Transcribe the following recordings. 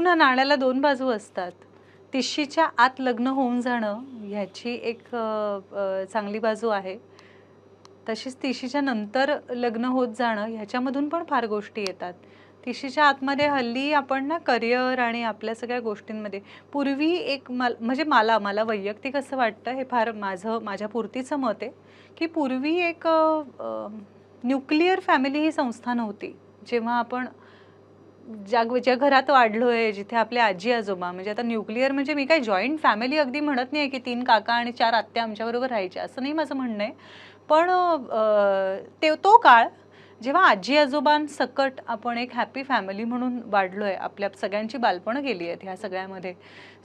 पुन्हा नाण्याला दोन बाजू असतात. तिशीच्या आत लग्न होऊन जाणं ह्याची एक चांगली बाजू आहे. तशीच तिशीच्या नंतर लग्न होत जाणं ह्याच्यामधून पण फार गोष्टी येतात. तिशीच्या आतमध्ये हल्ली आपण ना करिअर आणि आपल्या सगळ्या गोष्टींमध्ये पूर्वी एक मल म्हणजे मला मला वैयक्तिक असं वाटतं हे फार माझं माझ्या पुरतीचं मत आहे की पूर्वी एक न्यूक्लिअर फॅमिली ही संस्था नव्हती. जेव्हा आपण ज्या ज्या घरात वाढलो आहे जिथे आपले आजी आजोबा म्हणजे आता न्यूक्लिअर म्हणजे मी काय जॉईंट फॅमिली अगदी म्हणत नाही की तीन काका आणि चार आत्या आमच्याबरोबर राहायच्या असं नाही माझं म्हणणं आहे. पण ते तो काळ जेव्हा आजी आजोबांसकट आपण एक हॅपी फॅमिली म्हणून वाढलो आहे आपल्या सगळ्यांची बालपणं गेली आहेत ह्या सगळ्यामध्ये.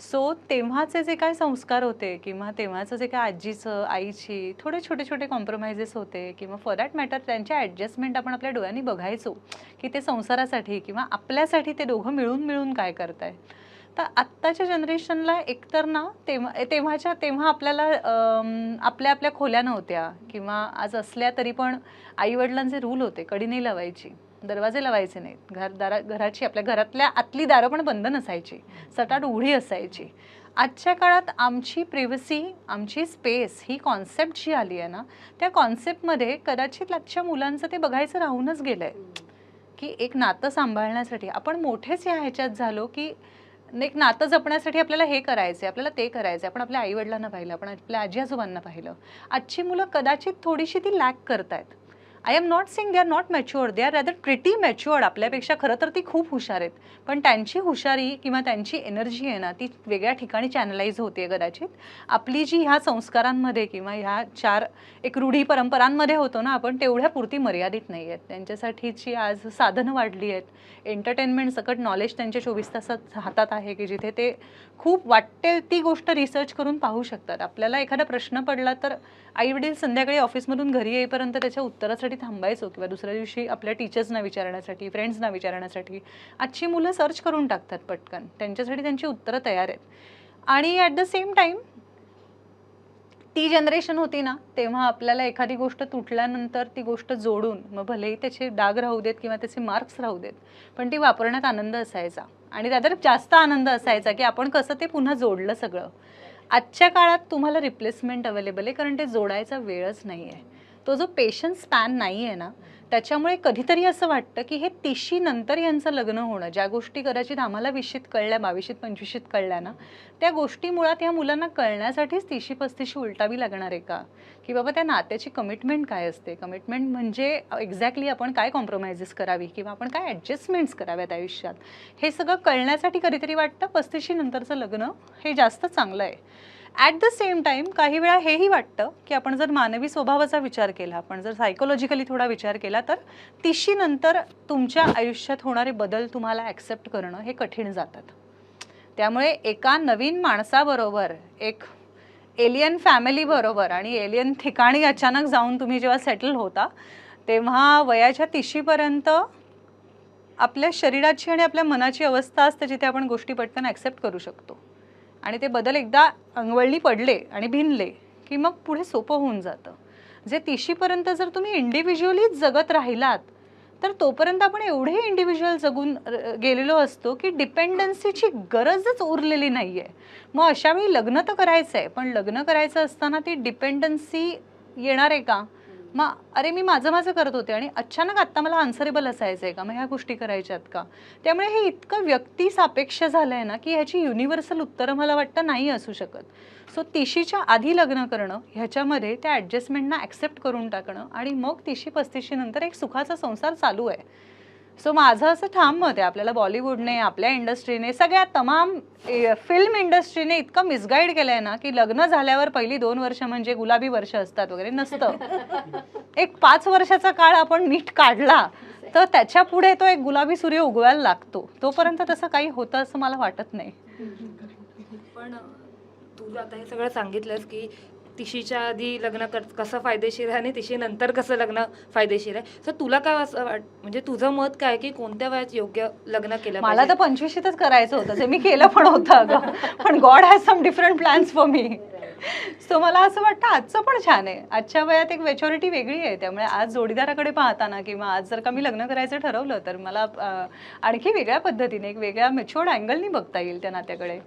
सो तेव्हाचे जे काय संस्कार होते किंवा तेव्हाचं जे काय आजीचं आईची थोडे छोटे छोटे कॉम्प्रोमाइजेस होते किंवा फॉर दॅट मॅटर त्यांच्या ॲडजस्टमेंट आपण आपल्या डोळ्यांनी बघायचो की ते संसारासाठी किंवा आपल्यासाठी ते दोघं मिळून मिळून काय करताय. तर आत्ताच्या जनरेशनला एकतर ना तेव्हा तेव्हाच्या तेव्हा आपल्याला आपल्या आपल्या खोल्या नव्हत्या. किंवा आज असल्या तरी पण आईवडिलांचे रूल होते कडी नाही लावायची दरवाजे लावायचे नाहीत. घर दारा घराची आपल्या घरातल्या आतली दारं पण बंद नसायची. सटाट उघडी असायची. आजच्या काळात आमची प्रिव्हसी आमची स्पेस ही कॉन्सेप्ट जी आली आहे ना त्या कॉन्सेप्टमध्ये कदाचित आजच्या मुलांचं ते बघायचं राहूनच गेलंय. की एक नातं सांभाळण्यासाठी आपण मोठेच या ह्याच्यात झालो की एक नातं जपण्यासाठी आपल्याला हे करायचं आपल्याला ते करायचं आपण आपल्या आईवडिलांना पाहिलं आपण आपल्या आजी आजोबांना पाहिलं. आजची मुलं कदाचित थोडीशी ती लॅक करतायत. I am not saying they are not matured they are rather pretty matured आपल्यापेक्षा खरं तर ती खूप हुशार आहेत. पण त्यांची हुशारी किंवा त्यांची एनर्जी आहे ना ती वेगळ्या ठिकाणी चॅनलाइज होते कदाचित. आपली जी ह्या संस्कारांमध्ये किंवा ह्या चार एक रूढी परंपरांमध्ये होतो ना आपण तेवढ्या पुरती मर्यादित नाही आहेत. त्यांच्यासाठीची आज साधनं वाढली आहेत. एंटरटेनमेंट सकट नॉलेज त्यांच्या चोवीस तासात हातात आहे की जिथे ते खूप वाटते ती गोष्ट रिसर्च करून पाहू शकतात. आपल्याला एखादा प्रश्न पडला तर आईवडील संध्याकाळी ऑफिसमधून घरी येईपर्यंत त्याच्या उत्तरासाठी थांबायचो किंवा दुसऱ्या दिवशी आपल्या टीचर्सना विचारण्यासाठी फ्रेंड्सना विचारण्यासाठी आजची मुलं सर्च करून टाकतात पटकन. त्यांच्यासाठी त्यांची उत्तरं तयार आहेत. आणि ॲट द सेम टाईम ती जनरेशन होती ना तेव्हा आपल्याला एखादी गोष्ट तुटल्यानंतर ती गोष्ट जोडून मग भलेही त्याचे डाग राहू देत किंवा त्याचे मार्क्स राहू देत पण ती वापरण्यात आनंद असायचा. आणि त्यात जास्त आनंद असायचा की आपण कसं ते पुन्हा जोडलं सगळं. आजच्या काळात तुम्हाला रिप्लेसमेंट अवेलेबल आहे कारण ते जोडायचा वेळच नाही आहे तो जो पेशन्स स्पॅन नाही आहे ना त्याच्यामुळे कधीतरी असं वाटतं की हे तिशी नंतर यांचं लग्न होणं ज्या गोष्टी कदाचित आम्हाला विशीत कळल्या बावीशीत पंचवीशीत कळल्या ना त्या गोष्टी मुळात या मुलांना कळण्यासाठीच तिशी पस्तीशी उलटावी लागणार आहे का? की बाबा त्या नात्याची कमिटमेंट काय असते? कमिटमेंट म्हणजे एक्झॅक्टली आपण काय कॉम्प्रोमाइजेस करावी किंवा आपण काय ॲडजस्टमेंट्स कराव्यात आयुष्यात? हे सगळं कळण्यासाठी कधीतरी वाटतं? पस्तीशी नंतरचं लग्न हे जास्त चांगलं आहे. ॲट द सेम टाईम काही वेळा हेही वाटतं की आपण जर मानवी स्वभावाचा विचार केला आपण जर सायकोलॉजिकली थोडा विचार केला तर तिशी नंतर तुमच्या आयुष्यात होणारे बदल तुम्हाला ॲक्सेप्ट करणं हे कठीण जातात. त्यामुळे एका नवीन माणसाबरोबर एक एलियन फॅमिलीबरोबर आणि एलियन ठिकाणी अचानक जाऊन तुम्ही जेव्हा सेटल होता तेव्हा वयाच्या तिशीपर्यंत आपल्या शरीराची आणि आपल्या मनाची अवस्था असते जिथे आपण गोष्टी पटकन ॲक्सेप्ट करू शकतो. आणि ते बदल एकदा अंगवळणी पडले आणि भिनले की मग पुढे सोपं होऊन जातं. जे तिशीपर्यंत जर तुम्ही इंडिव्हिज्युअली जगत राहिलात तर तोपर्यंत आपण एवढे इंडिव्हिज्युअल जगून गेलेलो असतो की डिपेंडन्सीची गरजच उरलेली नाही आहे मग अशावेळी लग्न तर करायचं आहे पण लग्न करायचं असताना ती डिपेंडन्सी येणार आहे का? मग अरे मी माझं माझं करत होते आणि अचानक आत्ता मला आन्सरेबल असायचं आहे का? मग ह्या गोष्टी करायच्यात का? त्यामुळे हे इतकं व्यक्ती सापेक्ष झालं आहे ना की ह्याची युनिव्हर्सल उत्तरं मला वाटतं नाही असू शकत. सो तिशीच्या आधी लग्न करणं ह्याच्यामध्ये त्या ॲडजस्टमेंटना ॲक्सेप्ट करून टाकणं आणि मग तिशी पस्तीशी नंतर एक सुखाचा संसार चालू आहे. सो माझं असं ठाम मत आहे आपल्याला बॉलिवूडने आपल्या इंडस्ट्रीने सगळ्या तमाम फिल्म इंडस्ट्रीने इतकं मिसगाईड केलं आहे ना की लग्न झाल्यावर पहिली दोन वर्ष म्हणजे गुलाबी वर्ष असतात वगैरे नसतं. एक पाच वर्षाचा काळ आपण नीट काढला तर त्याच्या पुढे तो एक गुलाबी सूर्य उगवायला लागतो. तोपर्यंत तसं काही होतं असं मला वाटत नाही. पण तू आता हे सगळं सांगितलंस की तिशीच्या आधी लग्न कर कसं फायदेशीर आहे आणि तिशी नंतर कसं लग्न फायदेशीर आहे? सर तुला काय असं वाट म्हणजे तुझं मत काय की कोणत्या वयात योग्य लग्न केलं मला तर पंचवीशीतच करायचं होतं ते मी केलं पण होतं पण God has some different plans for me so मला असं वाटतं आजचं पण छान आहे. आजच्या वयात एक मेच्युरिटी वेगळी आहे. त्यामुळे आज जोडीदाराकडे पाहताना किंवा आज जर का मी लग्न करायचं ठरवलं तर मला आणखी वेगळ्या पद्धतीने एक वेगळ्या मेच्युअर्ड अँगलनी बघता येईल त्या नात्याकडे.